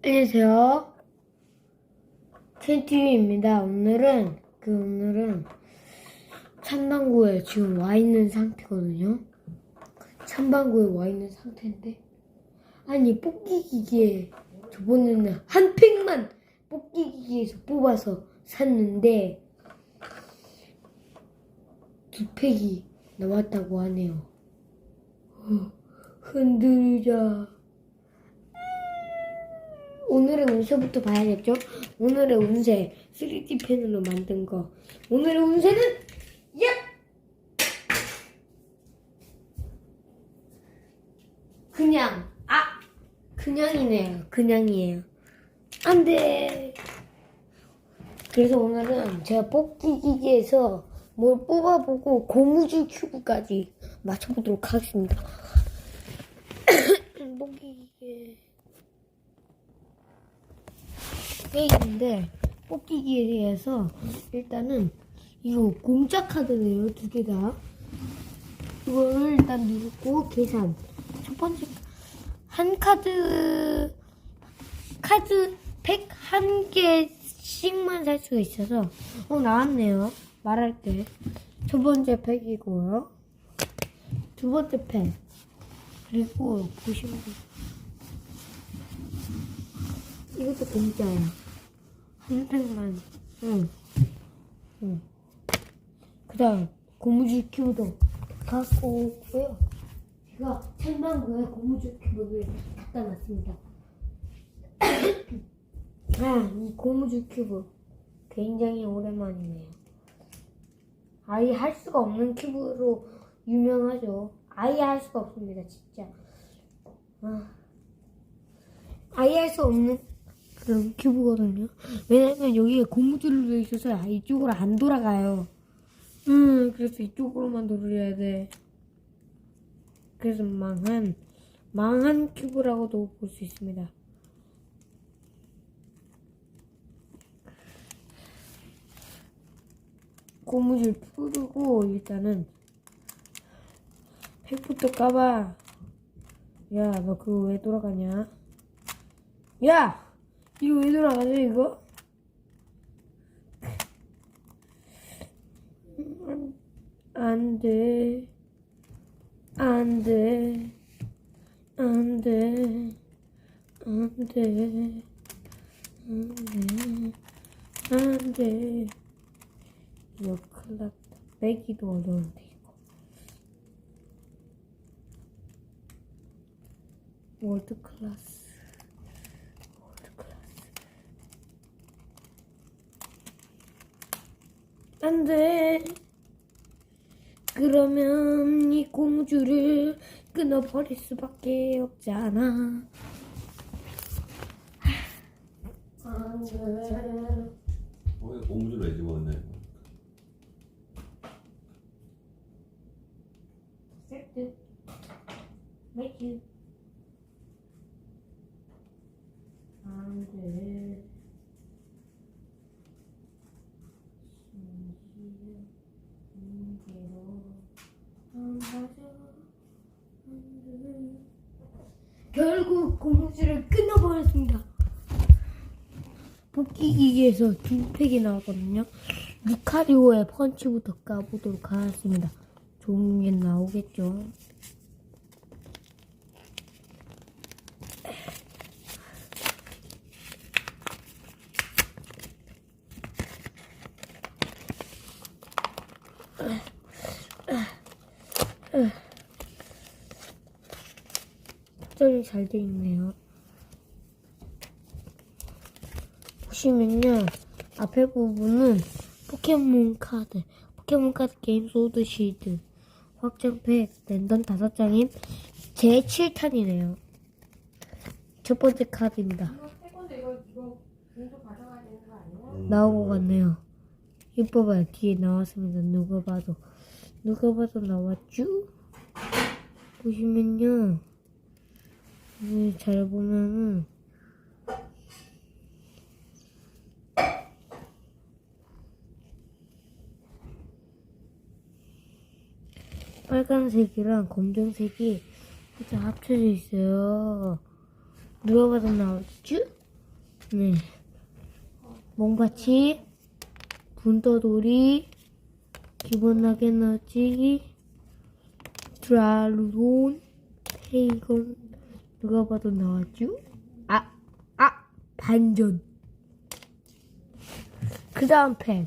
안녕하세요. 캔티입니다. 오늘은 그 오늘은 찬방구에 지금 와 있는 상태거든요. 찬방구에 와 있는 상태인데 아니 뽑기 기계에 저번에는 한 팩만 뽑기 기계에서 뽑아서 샀는데 두 팩이 나왔다고 하네요. 어, 흔들자. 오늘의 운세부터 봐야겠죠? 오늘의 운세 3D 펜으로 만든 거. 오늘의 운세는 야! 그냥 아 그냥이네요. 그냥이에요. 안 돼. 그래서 오늘은 제가 뽑기 기계에서 뭘 뽑아보고 고무줄 큐브까지 맞춰보도록 하겠습니다. 뽑기 기계. 게임인데 뽑기기에서 일단은 이거 공짜 카드네요 두 개 다. 이거를 일단 누르고 계산. 첫 번째 한 카드 카드 팩 한 개씩만 살 수가 있어서 어 나왔네요 말할 때 첫 번째 팩이고요 두 번째 팩 그리고 보시면 이것도 공짜야. 한 팩만. 응. 응. 그 다음, 고무줄 큐브도 갖고 오고요. 제가 천만구에 고무줄 큐브를 갖다 놨습니다. 아, 이 고무줄 큐브. 굉장히 오랜만이네요. 아예 할 수가 없는 큐브로 유명하죠. 아예 할 수가 없습니다, 진짜. 아. 아예 할 수 없는 그런 큐브거든요. 왜냐면 여기에 고무줄로 되어 있어서 아, 이쪽으로 안 돌아가요. 음, 그래서 이쪽으로만 돌려야 돼. 그래서 망한, 망한 큐브라고도 볼 수 있습니다. 고무줄 풀고 일단은 팩부터 까봐. 야, 너 그거 왜 돌아가냐? 야! 이거 왜 돌아가냐, 이거? 안 돼. 안 돼. 안 돼. 안 돼. 안 돼. 안 돼. 이거 큰일 났다. 빼기도 어려운데, 이거. 월드 클래스. 월드 클래스. 안 돼. 그러면 이 고무줄을 끊어버릴 수밖에 없잖아. 안 돼. 어, 고무줄 왜 집어넣냐 이거? 세트. Make you. 안 돼. 신기해. 인계로 안 가져. 안 돼. 결국 고무줄을 끊어버렸습니다. 뽑기 기계에서 두 팩이 나왔거든요. 루카리오의 펀치부터 까보도록 하겠습니다. 게 나오겠죠. 특전이 잘 돼 있네요. 보시면요, 앞에 부분은 포켓몬 카드, 포켓몬 카드 게임 소드 시드, 확장팩, 랜덤 5장인 제 7탄이네요. 첫 번째 카드입니다. 나오고 갔네요. 이거 봐요. 뒤에 나왔습니다. 누가 봐도. 누가 봐도 나왔죠? 보시면요. 네, 잘 보면은 빨간색이랑 검정색이 살짝 합쳐져 있어요. 누가 봐도 나왔죠? 네. 몽바치, 분떠돌이, 기본 나게 나지, 드라루돈, 페이건, 누가 봐도 나왔죠? 아, 아, 반전. 그 다음 팩.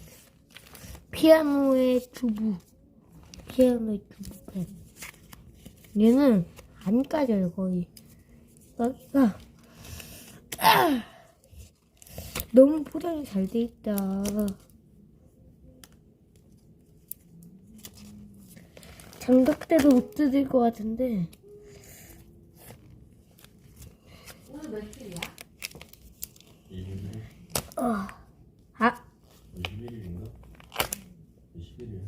피아노의 주부. 주부 팩. 얘는 안 까져요, 거의. 여기가. 아! 너무 포장이 잘 돼 있다. 장작 때도 못 뜯을 것 같은데. 오늘 며칠이야? 21일? 아, 아, 21일인가? 21일.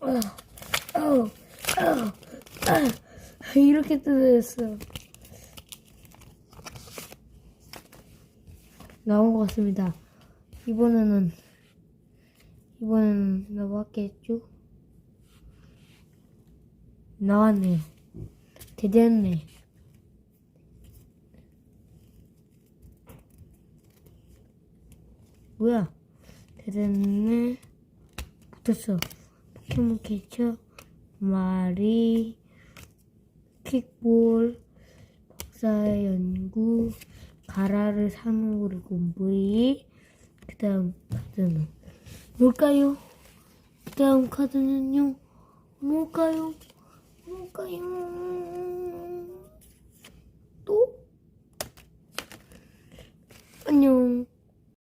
어. 아우, 아우, 아, 이렇게 뜯어졌어. 나온 것 같습니다. 이번에는, 이번에는 나왔겠죠? 나왔네요. 대단네. 뭐야? 대단네. 붙었어. 포켓몬 캐쳐, 마리, 킥볼, 박사의 연구, 가라를 산후를 공부이, 그 다음 카드는 뭘까요? 그 다음 카드는요? 뭘까요? 뭘까요? 또? 안녕.